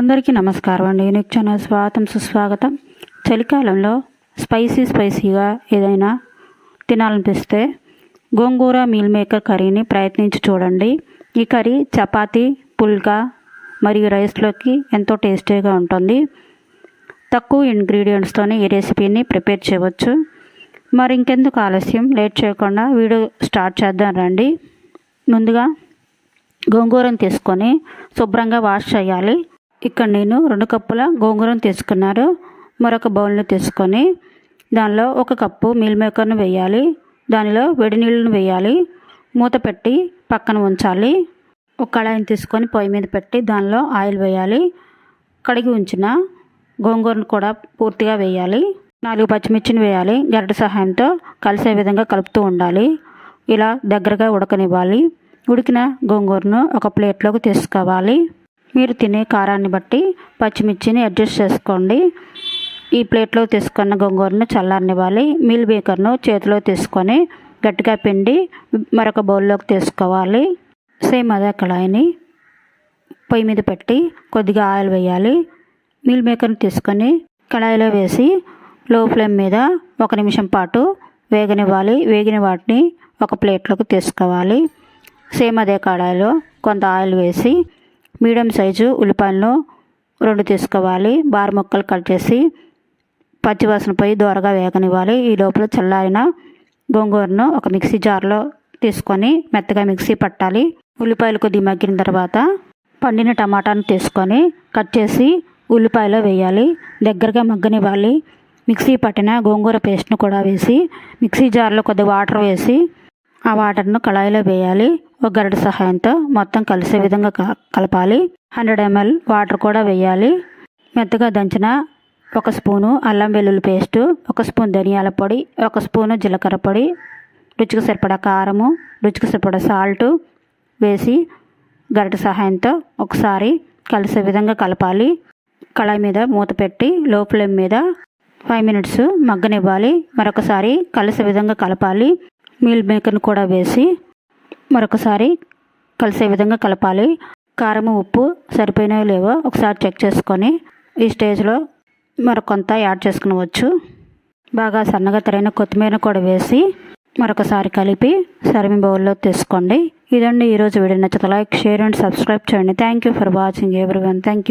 అందరికీ నమస్కారం అండి. యూనిక్ ఛానల్ స్వాగతం సుస్వాగతం. చలికాలంలో స్పైసీ స్పైసీగా ఏదైనా తినాలనిపిస్తే గోంగూర మీల్ మేకర్ కర్రీని ప్రయత్నించి చూడండి. ఈ కర్రీ చపాతీ పుల్కా మరియు రైస్లోకి ఎంతో టేస్టీగా ఉంటుంది. తక్కువ ఇంగ్రీడియంట్స్తోనే ఈ రెసిపీని ప్రిపేర్ చేయవచ్చు. మరి ఇంకెందుకు ఆలస్యం? లేట్ చేయకుండా వీడియో స్టార్ట్ చేద్దాం రండి. ముందుగా గోంగూరను తీసుకొని శుభ్రంగా వాష్ చేయాలి. ఇక్కడ నేను రెండు కప్పుల గోంగూరను తీసుకున్నారు. మరొక బౌల్ని తీసుకొని దానిలో ఒక కప్పు మీల్ మేకర్ను వేయాలి. దానిలో వేడి నీళ్ళను వేయాలి. మూత పెట్టి పక్కన ఉంచాలి. ఒక కళాయిని తీసుకొని పొయ్యి మీద పెట్టి దానిలో ఆయిల్ వేయాలి. కడిగి ఉంచిన గోంగూరను కూడా పూర్తిగా వేయాలి. నాలుగు పచ్చిమిర్చిని వేయాలి. గరిటె సహాయంతో కలిసే విధంగా కలుపుతూ ఉండాలి. ఇలా దగ్గరగా ఉడకనివ్వాలి. ఉడికిన గోంగూరను ఒక ప్లేట్లోకి తీసుకోవాలి. మీరు తినే కారాన్ని బట్టి పచ్చిమిర్చిని అడ్జస్ట్ చేసుకోండి. ఈ ప్లేట్లో తీసుకున్న గోంగూరను చల్లారనివ్వాలి. మిల్ మేకర్ను చేతిలో తీసుకొని గట్టిగా పిండి మరొక బౌల్లోకి తీసుకోవాలి. సేమ్ అదే కళాయిని పొయ్యి మీద పెట్టి కొద్దిగా ఆయిల్ వేయాలి. మిల్ మేకర్ని తీసుకొని కళాయిలో వేసి లో ఫ్లేమ్ మీద ఒక నిమిషం పాటు వేగనివ్వాలి. వేగిన వాటిని ఒక ప్లేట్లోకి తీసుకోవాలి. సేమ్ అదే కడాయిలో కొంత ఆయిల్ వేసి మీడియం సైజు ఉల్లిపాయలను రెండు తీసుకోవాలి. బార్ ముక్కలు కట్ చేసి పచ్చివాసన దూరగా వేగనివ్వాలి. ఈ లోపల చల్లారిన గోంగూరను ఒక మిక్సీ జార్లో తీసుకొని మెత్తగా మిక్సీ పట్టాలి. ఉల్లిపాయలు కొద్దిగా మగ్గిన తర్వాత పండిన టమాటాను తీసుకొని కట్ చేసి ఉల్లిపాయలో వేయాలి. దగ్గరగా మగ్గనివ్వాలి. మిక్సీ పట్టిన గోంగూర పేస్ట్ను కూడా వేసి మిక్సీ జార్లో కొద్ది వాటర్ వేసి ఆ వాటర్ను కళాయిలో వేయాలి. ఒక గరిట సహాయంతో మొత్తం కలిసే విధంగా కలపాలి. హండ్రెడ్ ఎంఎల్ వాటర్ కూడా వేయాలి. మెత్తగా దంచిన ఒక స్పూను అల్లం వెల్లుల్లి పేస్టు ఒక స్పూన్ ధనియాల పొడి ఒక స్పూను జీలకర్ర పొడి రుచికి సరిపడా కారము రుచికి సరిపడా సాల్ట్ వేసి గరిట సహాయంతో ఒకసారి కలిసే విధంగా కలపాలి. కళాయి మీద మూత పెట్టి లో ఫ్లేమ్ మీద ఫైవ్ మినిట్స్ మగ్గనివ్వాలి. మరొకసారి కలిసే విధంగా కలపాలి. మీల్ మేకర్ని కూడా వేసి మరొకసారి కలిసే విధంగా కలపాలి. కారం ఉప్పు సరిపోయినాయో లేవో ఒకసారి చెక్ చేసుకొని ఈ స్టేజ్లో మరొకంత యాడ్ చేసుకునవచ్చు. బాగా సన్నగా తరిగిన కొత్తిమీర కూడా వేసి మరొకసారి కలిపి సర్వింగ్ బౌల్లో తీసుకోండి. ఇదండి ఈరోజు వీడియో. నచ్చితే లైక్ షేర్ అండ్ సబ్స్క్రైబ్ చేయండి. Thank you for watching everyone thank you